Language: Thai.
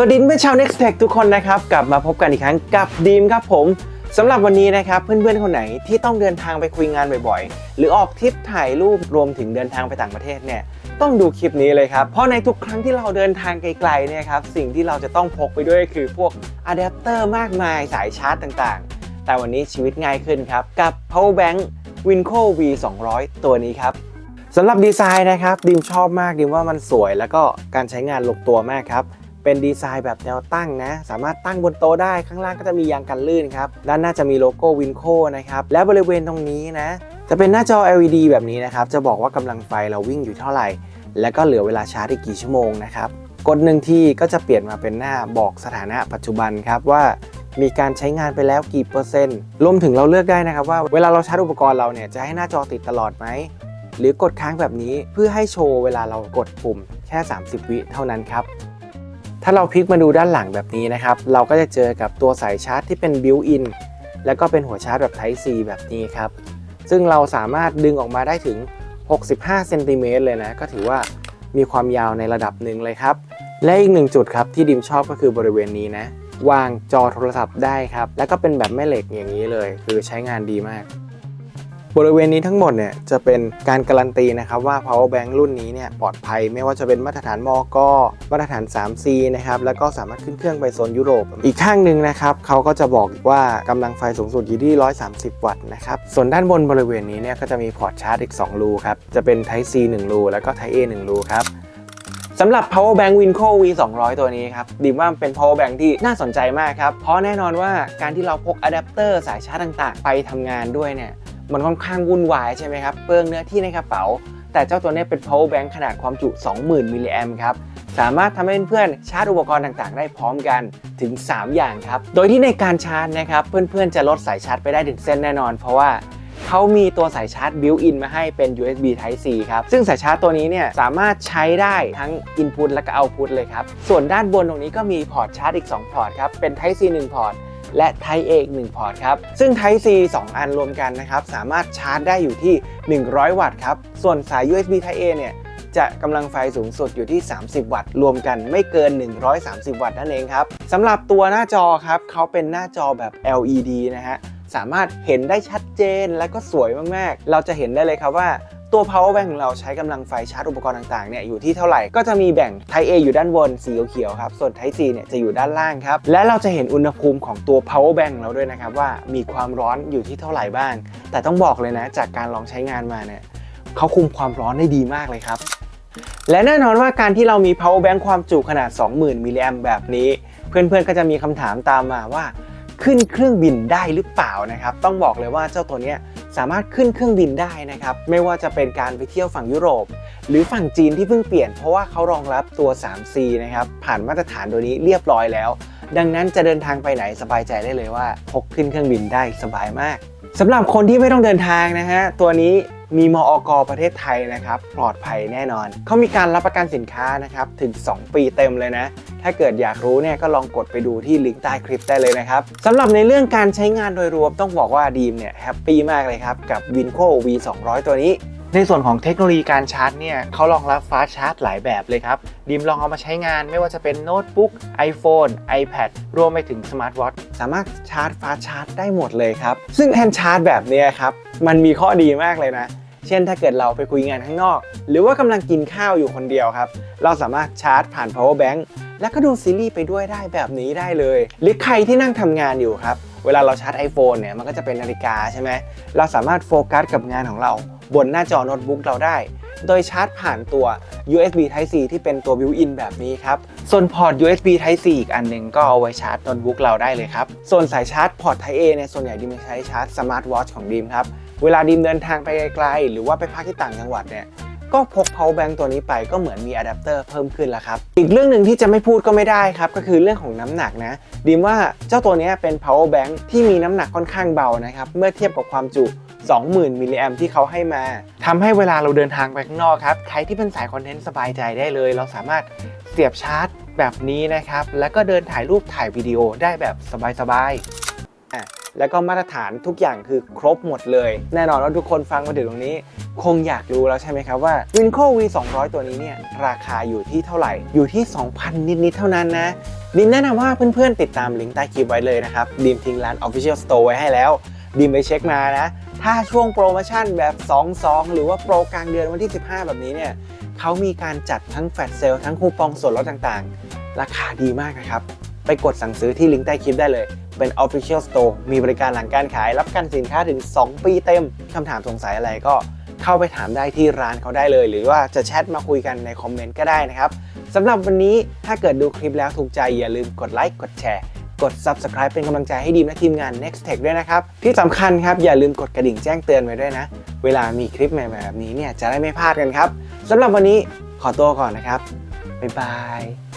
สวัสดีเพื่อนชาว Next Tech ทุกคนนะครับ กลับมาพบกันอีกครั้งกับดีมครับผมสำหรับวันนี้นะครับ เพื่อนๆคนไหนที่ต้องเดินทางไปคุยงานบ่อยๆ หรือออกทริปถ่ายรูปรวมถึงเดินทางไปต่างประเทศเนี่ยต้องดูคลิปนี้เลยครับ เพราะในทุกครั้งที่เราเดินทางไกลๆเนี่ยครับสิ่งที่เราจะต้องพกไปด้วยคือพวกอะแดปเตอร์มากมายสายชาร์จต่างๆ แต่วันนี้ชีวิตง่ายขึ้นครับ กับ power bank Winco V 200ตัวนี้ครับสำหรับดีไซน์นะครับดิมชอบมากดิมว่ามันสวยแล้วก็การใช้งานลงตัวมากครับ เป็นดีไซน์แบบแนวตั้งนะ สามารถตั้งบนโต๊ะได้ข้างล่างก็จะมียางกันลื่นครับ ด้านหน้าจะมีโลโก้วินโคนะครับ และบริเวณตรงนี้นะ จะเป็นหน้าจอ LED แบบนี้นะครับ จะบอกว่ากำลังไฟเราวิ่งอยู่เท่าไหร่ และก็เหลือเวลาชาร์จอีกกี่ชั่วโมงนะครับ กดหนึ่งที่ก็จะเปลี่ยนมาเป็นหน้าบอกสถานะปัจจุบันครับว่ามีการใช้งานไปแล้วกี่เปอร์เซ็นต์ รวมถึงเราเลือกได้นะครับว่าเวลาเราชาร์จอุปกรณ์เราเนี่ยจะให้หน้าจอติดตลอดไหม หรือกดค้างแบบนี้เพื่อให้โชว์เวลาเรากดปุ่มแค่ 30 วิเท่านั้นครับ ถ้าเราพลิกมาดูด้านหลังแบบนี้นะครับ เราก็จะเจอกับตัวสายชาร์จที่เป็นบิวอินแล้วก็เป็นหัวชาร์จแบบ Type C แบบนี้ครับ ซึ่งเราสามารถดึงออกมาได้ถึง 65เซนติเมตรเลยนะ ก็ถือว่ามีความยาวในระดับหนึ่งเลยครับ และอีกหนึ่งจุดครับที่ดิมชอบก็คือบริเวณนี้นะ วางจอโทรศัพท์ได้ครับ แล้วก็เป็นแบบแม่เหล็กอย่างนี้เลย คือใช้งานดีมาก บริเวณนี้ทั้งหมดเนี่ยจะเป็นการการันตีนะครับว่า power bank รุ่นนี้เนี่ยปลอดภัยไม่ว่าจะเป็นมาตรฐานมอกมาตรฐาน 3C นะครับแล้วก็สามารถขึ้นเครื่องไปโซนยุโรป อีกข้างหนึ่งนะครับเขาก็จะบอกว่ากำลังไฟสูงสุดอยู่ที่ 130 วัตต์นะครับส่วนด้านบนบริเวณนี้เนี่ยก็จะมีพอร์ตชาร์จอีก 2 รูครับจะเป็น Type C 1 รูแล้วก็ Type A 1 รูครับสำหรับ power bank Winco V 200ตัวนี้ครับดีมว่ามันเป็น power bank ที่น่าสนใจมากครับ เพราะแน่นอนว่าการที่เราพกอะแดปเตอร์สายชาร์จต่าง ๆ ไปทำงานด้วยเนี่ย มันค่อนข้างวุ่นวายใช่ไหมครับเปลืองเนื้อที่ในกระเป๋า แต่เจ้าตัวนี้เป็น power bank ขนาดความจุ 20,000 มิลลิแอมครับสามารถทำให้เพื่อนๆชาร์จอุปกรณ์ต่างๆ ได้พร้อมกันถึง 3 อย่างครับ โดยที่ในการชาร์จนะครับเพื่อนๆจะลดสายชาร์จไปได้ถึงเส้นแน่นอน เพราะว่าเขามีตัวสายชาร์จ built-in มาให้เป็น USB Type C ครับ ซึ่งสายชาร์จตัวนี้เนี่ยสามารถใช้ได้ทั้ง input และก็ output เลยครับ ส่วนด้านบนตรงนี้ก็มีพอร์ตชาร์จอีก 2 พอร์ตครับ เป็น Type C 1 พอร์ต และ Type A อีก1พอร์ตครับ ซึ่ง Type C 2 อันรวมกันนะครับ สามารถชาร์จได้อยู่ที่ 100 วัตต์ครับ ส่วนสาย USB Type A เนี่ยจะกำลังไฟสูงสุดอยู่ที่ 30 วัตต์ รวมกันไม่เกิน 130 วัตต์นั่นเองครับสำหรับตัวหน้าจอครับเขาเป็นหน้าจอแบบ LED นะฮะสามารถเห็นได้ชัดเจนและก็สวยมากๆ เราจะเห็นได้เลยครับว่า ตัว power bank ของเราใช้กำลังไฟชาร์จอุปกรณ์ต่างๆเนี่ยอยู่ที่เท่าไหร่ก็จะมีแบ่ง Type A อยู่ด้านบนสีเขียวๆครับส่วน Type C เนี่ยจะอยู่ด้านล่างครับและเราจะเห็นอุณหภูมิของตัว power bank ของเราด้วยนะครับว่ามีความร้อนอยู่ที่เท่าไหร่บ้าง แต่ต้องบอกเลยนะ จากการลองใช้งานมาเนี่ยเขาคุมความร้อนได้ดีมากเลยครับและแน่นอนว่าการที่เรามี power bank ความจุขนาด 20,000 มิลลิแอมแบบนี้ เพื่อนๆก็จะมีคำถามตามมาว่า ขึ้นเครื่องบินได้หรือเปล่านะครับ ต้องบอกเลยว่าเจ้าตัวเนี้ย สามารถขึ้นเครื่องบินได้นะครับ ไม่ว่าจะเป็นการไปเที่ยวฝั่งยุโรป หรือฝั่งจีนที่เพิ่งเปลี่ยนเพราะว่าเขารองรับตัว 3C นะครับ ผ่านมาตรฐานตัวนี้เรียบร้อยแล้ว ดังนั้นจะเดินทางไปไหนสบายใจได้เลยว่าพกขึ้นเครื่องบินได้สบายมากสำหรับคนที่ไม่ต้องเดินทางนะฮะตัวนี้ มีมอกประเทศไทยนะครับ ปลอดภัยแน่นอน เขามีการรับประกันสินค้านะครับ ถึง 2 ปีเต็มเลยนะ ถ้าเกิดอยากรู้เนี่ยก็ลองกดไปดูที่ลิงก์ใต้คลิปได้เลยนะครับสำหรับในเรื่องการใช้งานโดยรวมต้องบอกว่าดีมเนี่ยแฮปปี้มากเลยครับ กับ Winco V 200 ตัวนี้ ในส่วนของเทคโนโลยีการชาร์จเนี่ยเขารองรับฟ้าชาร์จหลายแบบเลยครับดีมลองเอามาใช้งานไม่ว่าจะเป็นโน้ตบุ๊ก iPhone iPad รวมไปถึงสมาร์ทวอทสามารถชาร์จฟ้าชาร์จได้หมดเลยครับ ซึ่งแทนชาร์จแบบนี้ครับ มันมีข้อดีมากเลยนะ เช่นถ้าเกิดเราไปคุยงานข้างนอก หรือว่ากำลังกินข้าวอยู่คนเดียวครับ เราสามารถชาร์จผ่าน power bank แล้วก็ดูซีรีส์ไปด้วยได้แบบนี้ได้เลย หรือใครที่นั่งทำงานอยู่ครับ เวลาเราชาร์จ iPhone เนี่ยมันก็จะเป็นนาฬิกาใช่ไหมเราสามารถโฟกัสกับงานของเรา บนหน้าจอโน้ตบุ๊กเราได้ โดยชาร์จผ่านตัว USB Type C ที่เป็นตัว built-in แบบนี้ครับ ส่วนพอร์ต USB Type C อีกอันหนึ่งก็เอาไว้ชาร์จโน้ตบุ๊กเราได้เลยครับ ส่วนสายชาร์จพอร์ต Type A เนี่ยส่วนใหญ่ดีมจะใช้ชาร์จสมาร์ทวอทของดีมครับ เวลาดีมเดินทางไปไกลๆหรือว่าไปพักที่ต่างจังหวัดเนี่ยก็พก power bank ตัวนี้ไปก็เหมือนมีอะแดปเตอร์เพิ่มขึ้นแล้วครับ อีกเรื่องหนึ่งที่จะไม่พูดก็ไม่ได้ครับ ก็คือเรื่องของน้ำหนักนะ ดีมว่าเจ้าตัวนี้เป็น power bank ที่มีน้ำหนักค่อนข้างเบานะครับ เมื่อเทียบกับความจุ 20,000มิลลิแอมที่เขาให้มาทำให้เวลาเราเดินทางไปข้างนอกครับ ใครที่เป็นสายคอนเทนต์สบายใจได้เลย เราสามารถเสียบชาร์จแบบนี้นะครับ แล้วก็เดินถ่ายรูปถ่ายวิดีโอได้แบบสบายๆอะแล้วก็มาตรฐานทุกอย่างคือครบหมดเลย แน่นอนว่าทุกคนฟังมาถึงตรงนี้ คงอยากรู้แล้วใช่ไหมครับว่า Winco V 200ตัวนี้เนี่ยราคาอยู่ที่เท่าไหร่ อยู่ที่ 2,000 นิด ๆ เท่านั้นนะดิมแนะนำว่าเพื่อน ๆ ติดตามลิงก์ใต้คลิปไว้เลยนะครับดิมทิ้งร้าน Official Store ไว้ให้แล้วดิมไปเช็คมานะ ถ้าช่วงโปรโมชั่นแบบ 2-2 หรือว่าโปรกลางเดือนวันที่ 15 แบบนี้เนี่ยเขามีการจัดทั้งแฟลชเซลทั้งคูปองส่วนลดต่างๆ ราคาดีมากนะครับ ไปกดสั่งซื้อที่ลิงก์ใต้คลิปได้เลย เป็น Official Store มีบริการหลังการขาย รับกันสินค้าถึง 2 ปีเต็มคำถามสงสัยอะไรก็เข้าไปถามได้ที่ร้านเขาได้เลย หรือว่าจะแชทมาคุยกันในคอมเมนต์ก็ได้นะครับสำหรับวันนี้ถ้าเกิดดูคลิปแล้วถูกใจอย่าลืมกดไลค์กดแชร์ กด Subscribe เป็นกำลังใจให้ดีมและทีมงาน Next Tech ด้วยนะครับ ที่สำคัญครับอย่าลืมกดกระดิ่งแจ้งเตือนไว้ด้วยนะ เวลามีคลิปใหม่ๆแบบนี้เนี่ยจะได้ไม่พลาดกันครับสำหรับวันนี้ขอตัวก่อนนะครับบ๊ายบาย